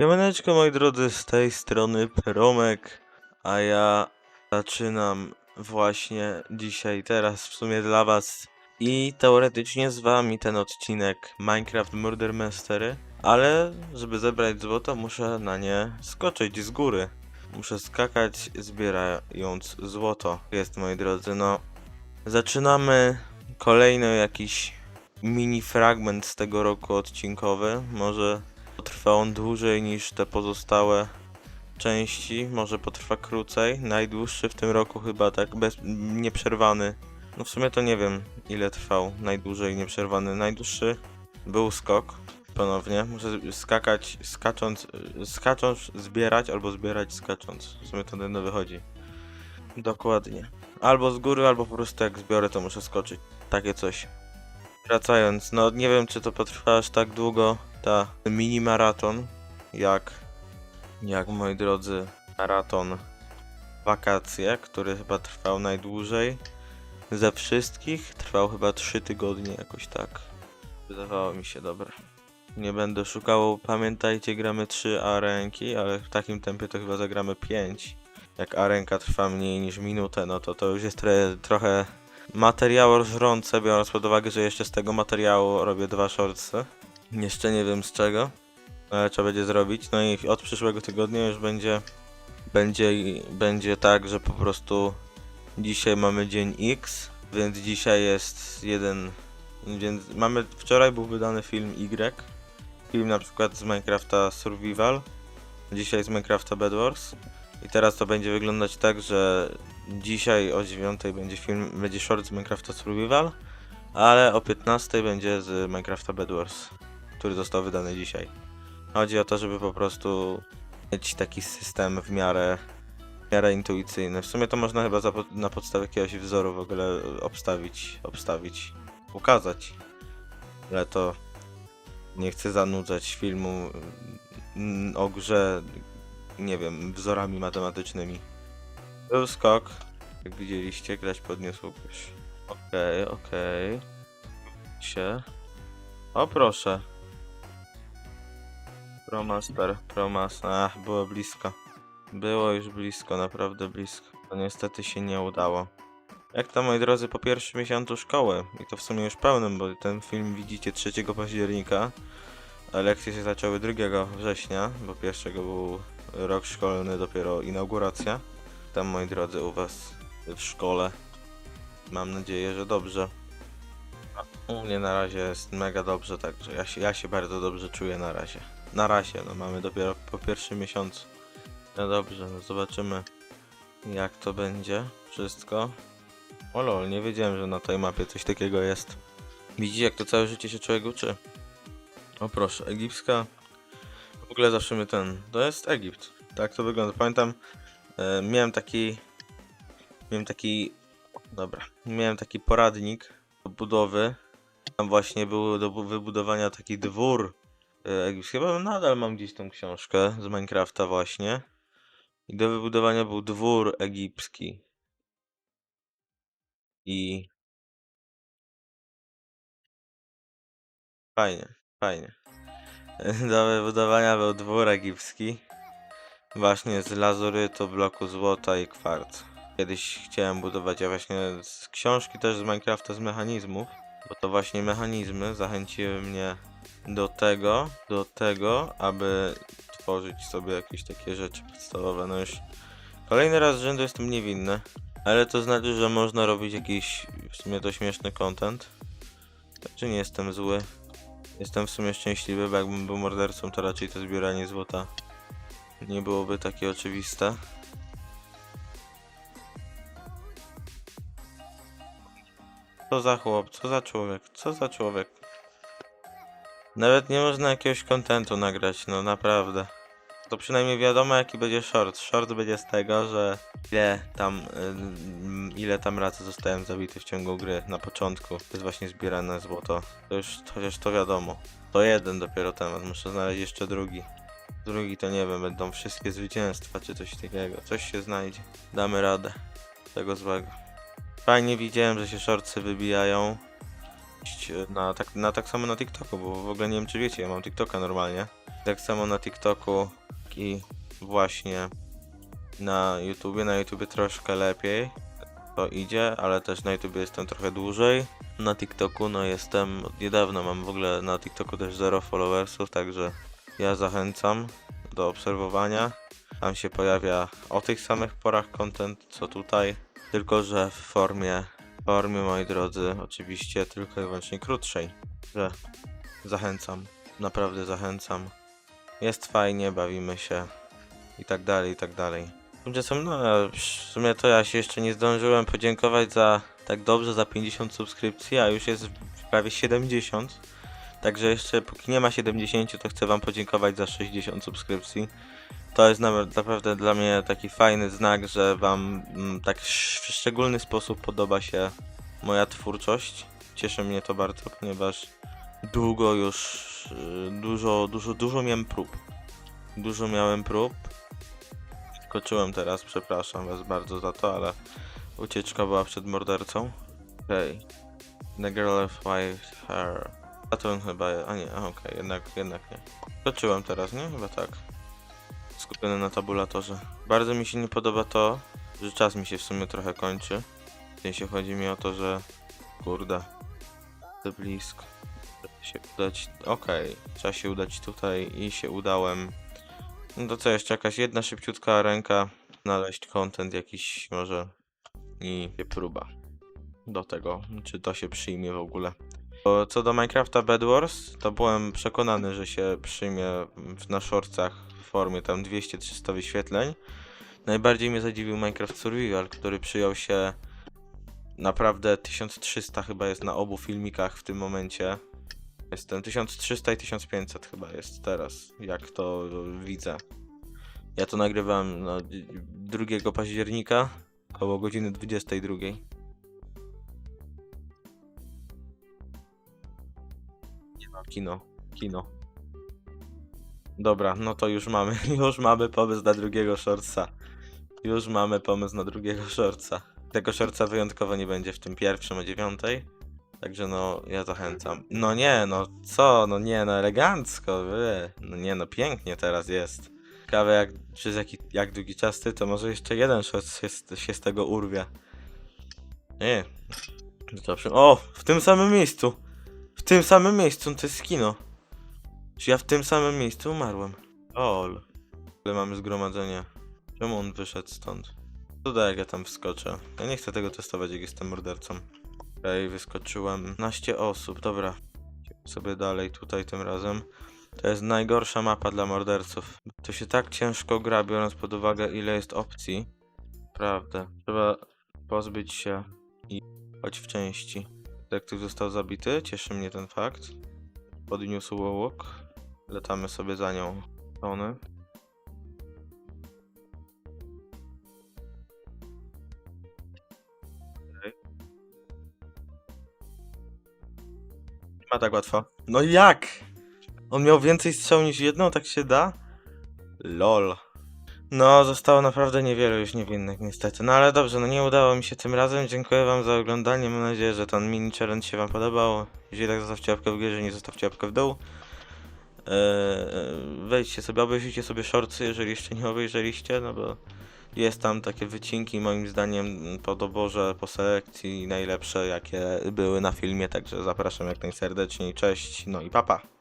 Siemaneczko moi drodzy, z tej strony Promek, a ja zaczynam właśnie dzisiaj, teraz w sumie dla was i teoretycznie z wami ten odcinek Minecraft Murder Mystery, ale żeby zebrać złoto muszę na nie skoczyć z góry. Muszę skakać zbierając złoto. Jest moi drodzy, no zaczynamy kolejny jakiś mini fragment z tego roku odcinkowy, może Potrwa on dłużej niż te pozostałe części, może potrwa krócej. Najdłuższy w tym roku chyba tak bez nieprzerwany. No w sumie to nie wiem ile trwał najdłużej nieprzerwany. Najdłuższy był skok ponownie. Muszę skakać skacząc, skacząc zbierać albo zbierać skacząc. W sumie to ten wychodzi. Dokładnie. Albo z góry, albo po prostu jak zbiorę to muszę skoczyć. Takie coś. Wracając, no nie wiem czy to potrwa aż tak długo, ta mini maraton, jak, jak moi drodzy, maraton wakacje, który chyba trwał najdłużej ze wszystkich, trwał chyba 3 tygodnie jakoś tak. Wydawało mi się dobre. Nie będę szukał, pamiętajcie gramy 3 arenki, ale w takim tempie to chyba zagramy 5. Jak arenka trwa mniej niż minutę, no to to już jest trochę, trochę materiało żrące, biorąc pod uwagę, że jeszcze z tego materiału robię dwa shortsy. Jeszcze nie wiem z czego, ale trzeba będzie zrobić. No i od przyszłego tygodnia już będzie, będzie, będzie tak, że po prostu dzisiaj mamy dzień X, więc dzisiaj jest jeden, więc mamy, wczoraj był wydany film Y, film na przykład z Minecrafta Survival, dzisiaj z Minecrafta Bed Wars. I teraz to będzie wyglądać tak, że dzisiaj o 9 będzie film, będzie short z Minecrafta Survival, ale o 15 będzie z Minecrafta Bed Wars, który został wydany dzisiaj. Chodzi o to, żeby po prostu mieć taki system w miarę, w miarę intuicyjny. W sumie to można chyba za, na podstawie jakiegoś wzoru w ogóle obstawić, obstawić, ukazać. Ale to nie chcę zanudzać filmu mm, o grze, nie wiem, wzorami matematycznymi. Był skok. Jak widzieliście, grać podniósł ktoś. Okej, okej. Się. O proszę. Promaster, promas. Ach, było blisko. Było już blisko, naprawdę blisko. To niestety się nie udało. Jak tam, moi drodzy, po pierwszym miesiącu szkoły, i to w sumie już pełnym, bo ten film widzicie 3 października, a lekcje się zaczęły 2 września, bo pierwszego był rok szkolny, dopiero inauguracja. Tam, moi drodzy, u was w szkole. Mam nadzieję, że dobrze. U mnie na razie jest mega dobrze, także ja się, ja się bardzo dobrze czuję na razie. Na razie, no mamy dopiero po pierwszym miesiącu. No dobrze, no zobaczymy jak to będzie wszystko. O lol, nie wiedziałem, że na tej mapie coś takiego jest. Widzicie jak to całe życie się człowiek uczy? O proszę, egipska. W ogóle zawsze mnie ten. To jest Egipt. Tak to wygląda. Pamiętam, e, miałem taki. Miałem taki. Dobra. Miałem taki poradnik do budowy. Tam właśnie był do bu- wybudowania taki dwór e, egipski. Chyba nadal mam gdzieś tą książkę z Minecrafta właśnie. I do wybudowania był dwór egipski. I. Fajnie, fajnie. Do wybudowania był dwór egipski. Właśnie z lazurytu, bloku złota i kwarcu. Kiedyś chciałem budować, ja właśnie z książki też z Minecrafta z mechanizmów, bo to właśnie mechanizmy zachęciły mnie do tego, do tego, aby tworzyć sobie jakieś takie rzeczy podstawowe. No już kolejny raz z rzędu jestem niewinny, ale to znaczy, że można robić jakiś w sumie to śmieszny content. Także nie jestem zły. Jestem w sumie szczęśliwy, bo jakbym był mordercą, to raczej to zbieranie złota nie byłoby takie oczywiste. Co za chłop, co za człowiek, co za człowiek. Nawet nie można jakiegoś kontentu nagrać, no naprawdę. To przynajmniej wiadomo jaki będzie short. Short będzie z tego, że ile tam, ym, ile tam razy zostałem zabity w ciągu gry na początku. To jest właśnie zbierane złoto. To już, chociaż to wiadomo. To jeden dopiero temat, muszę znaleźć jeszcze drugi. Drugi to nie wiem, będą wszystkie zwycięstwa czy coś takiego. Coś się znajdzie. Damy radę. Tego złego. Fajnie widziałem, że się shortsy wybijają. Na tak, na tak samo na TikToku, bo w ogóle nie wiem czy wiecie, ja mam TikToka normalnie. Tak samo na TikToku i właśnie na YouTubie. Na YouTubie troszkę lepiej to idzie, ale też na YouTubie jestem trochę dłużej. Na TikToku no jestem od niedawna, mam w ogóle na TikToku też zero followersów, także ja zachęcam do obserwowania. Tam się pojawia o tych samych porach content co tutaj, tylko że w formie, formie moi drodzy, oczywiście tylko i wyłącznie krótszej. Że zachęcam, naprawdę zachęcam. Jest fajnie, bawimy się i tak dalej, i tak dalej. Tymczasem, no, w sumie to ja się jeszcze nie zdążyłem podziękować za tak dobrze za 50 subskrypcji, a już jest prawie 70. Także jeszcze póki nie ma 70, to chcę wam podziękować za 60 subskrypcji. To jest na, naprawdę dla mnie taki fajny znak, że wam mm, tak w szczególny sposób podoba się moja twórczość. Cieszy mnie to bardzo, ponieważ długo już, y, dużo, dużo, dużo miałem prób. Dużo miałem prób. Skoczyłem teraz, przepraszam was bardzo za to, ale ucieczka była przed mordercą. Okej. The girl with white hair. A to on chyba, a nie, okej, jednak, jednak nie. Skoczyłem teraz, nie? Chyba tak. Skupiony na tabulatorze. Bardzo mi się nie podoba to, że czas mi się w sumie trochę kończy. W sensie chodzi mi o to, że kurde, to blisko. Się udać, okej, trzeba się udać tutaj i się udałem. No to co, jeszcze jakaś jedna szybciutka ręka, znaleźć content jakiś może i próba do tego, czy to się przyjmie w ogóle. Co do Minecrafta Bed Wars, to byłem przekonany, że się przyjmie w, na shortcach w formie tam 200-300 wyświetleń. Najbardziej mnie zadziwił Minecraft Survival, który przyjął się naprawdę 1300 chyba jest na obu filmikach w tym momencie. Jestem 1300 i 1500 chyba jest teraz, jak to widzę. Ja to nagrywam no, 2 października, koło godziny 22. kino, kino. Dobra, no to już mamy, już mamy pomysł na drugiego shortsa. Już mamy pomysł na drugiego shortsa. Tego shortsa wyjątkowo nie będzie w tym pierwszym o dziewiątej. Także no, ja zachęcam. No nie, no co, no nie, no elegancko, wy. No nie, no pięknie teraz jest. Ciekawe jak, przez jaki, jak długi czas ty, to może jeszcze jeden short się, się z tego urwie. Nie. O, w tym samym miejscu. W tym samym miejscu, to jest kino. Czy ja w tym samym miejscu umarłem? Ol. Ale mamy zgromadzenie. Czemu on wyszedł stąd? Tutaj jak ja tam wskoczę. Ja nie chcę tego testować, jak jestem mordercą. Okej, wyskoczyłem. 12 osób, dobra. Sobie dalej tutaj tym razem. To jest najgorsza mapa dla morderców. To się tak ciężko gra, biorąc pod uwagę ile jest opcji. Prawda. Trzeba pozbyć się i choć w części. Detektyw został zabity, cieszy mnie ten fakt. Podniósł łuk. Latamy sobie za nią. Tony. Nie ma tak łatwo. No jak? On miał więcej strzał niż jedną, tak się da? LOL. No, zostało naprawdę niewiele już niewinnych niestety. No ale dobrze, no nie udało mi się tym razem. Dziękuję wam za oglądanie. Mam nadzieję, że ten mini challenge się wam podobał. Jeżeli tak, zostawcie łapkę w górę, jeżeli nie zostawcie łapkę w dół. Eee, wejdźcie sobie, obejrzyjcie sobie shortsy, jeżeli jeszcze nie obejrzeliście, no bo jest tam takie wycinki moim zdaniem po doborze, po selekcji najlepsze jakie były na filmie, także zapraszam jak najserdeczniej. Cześć, no i papa.